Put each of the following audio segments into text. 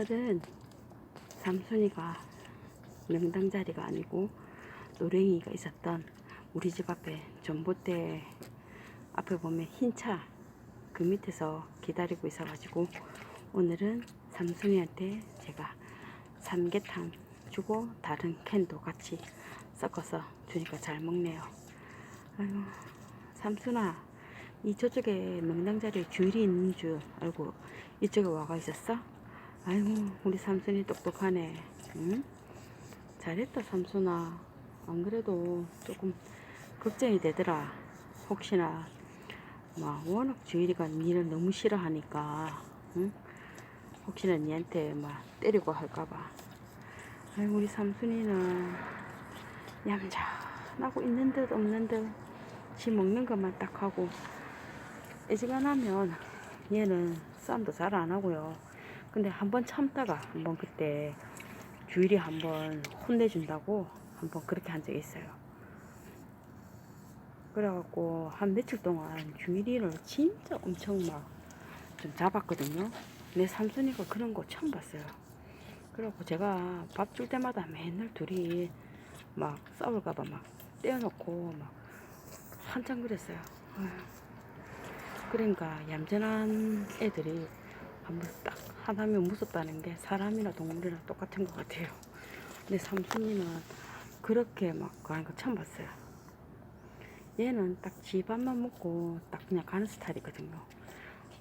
오늘은 삼순이가 명당 자리가 아니고 노랭이가 있었던 우리 집 앞에 전봇대 앞에 보면 흰 차 그 밑에서 기다리고 있어 가지고 오늘은 삼순이한테 제가 삼계탕 주고 다른 캔도 같이 섞어서 주니까 잘 먹네요. 아유 삼순아 이 저쪽에 명당 자리에 주일이 있는 줄 알고 이쪽에 와가 있었어? 아이고 우리 삼순이 똑똑하네. 응? 잘했다 삼순아. 안 그래도 조금 걱정이 되더라. 혹시나 막 워낙 주일이가 니를 너무 싫어하니까 응? 혹시나 니한테 막 때리고 할까봐. 아이고 우리 삼순이는 얌전하고 있는 듯 없는 듯지 먹는 것만 딱 하고 애지간하면 얘는 싸움도 잘 안 하고요 근데 한번 참다가 한번 그때 주일이 한번 혼내준다고 한번 그렇게 한 적이 있어요. 그래갖고 한 며칠 동안 주일이를 진짜 엄청 막 좀 잡았거든요. 내 삼순이가 그런 거 처음 봤어요. 그래갖고 제가 밥 줄 때마다 맨날 둘이 막 싸울까봐 막 떼어놓고 막 한참 그랬어요. 그러니까 얌전한 애들이 한번 딱 하나면 무섭다는 게 사람이나 동물이랑 똑같은 것 같아요. 근데 삼순이는 그렇게 막 가는 거 처음 봤어요. 얘는 딱 집밥만 먹고 딱 그냥 가는 스타일이거든요.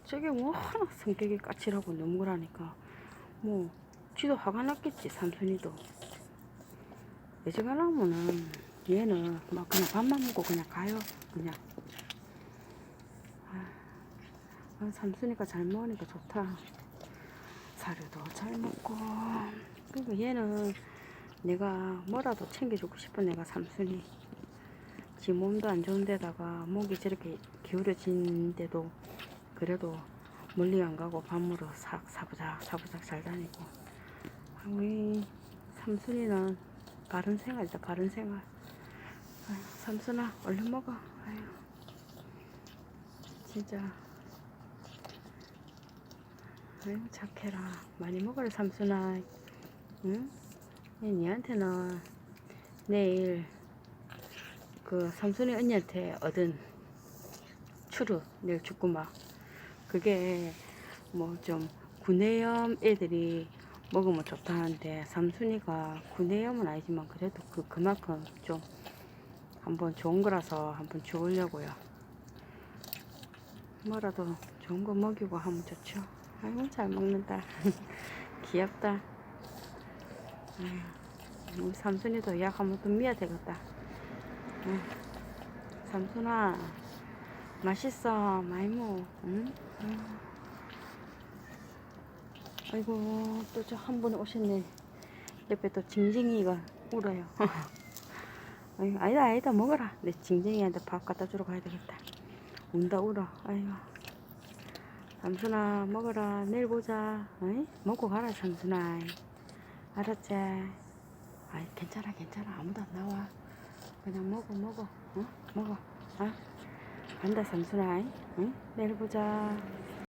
저게 뭐 워낙 성격이 까칠하고 너무라니까 뭐 쥐도 화가 났겠지 삼순이도. 예전하면은 얘는 막 그냥 밥만 먹고 그냥 가요. 그냥. 아, 삼순이가 잘 먹으니까 좋다. 사료도 잘 먹고. 그리고 얘는 내가 뭐라도 챙겨주고 싶은 내가 삼순이. 지 몸도 안 좋은데다가 목이 저렇게 기울어진데도 그래도 멀리 안 가고 밤으로 사, 사부작 사부작 잘 다니고. 우리 삼순이는 바른 생활이다 바른 생활. 아유, 삼순아 얼른 먹어. 아유, 진짜. 아유 착해라 많이 먹어라 삼순아. 응? 얘 니한테는 내일 그 삼순이 언니한테 얻은 추루 내일 주꾸마. 그게 뭐 좀 구내염 애들이 먹으면 좋다는데 삼순이가 구내염은 아니지만 그래도 그 그만큼 좀 한번 좋은 거라서 한번 주우려고요. 뭐라도 좋은 거 먹이고 하면 좋죠 아이고 잘 먹는다. 귀엽다. 아유, 우리 삼순이도 약 한번 더 미야 되겠다. 아유, 삼순아 맛있어 많이 먹어 응? 아유. 아이고 또 저 한 분 오셨네. 옆에 또 징징이가 울어요. 아이고, 아니다 아니다 먹어라. 내 징징이한테 밥 갖다 주러 가야 되겠다. 운다 울어. 아이고 삼순아 먹어라 내일 보자 어이? 먹고 가라 삼순아 알았지? 아이 괜찮아 괜찮아 아무도 안 나와 그냥 먹어 먹어 어? 먹어 어? 간다 삼순아 응? 내일 보자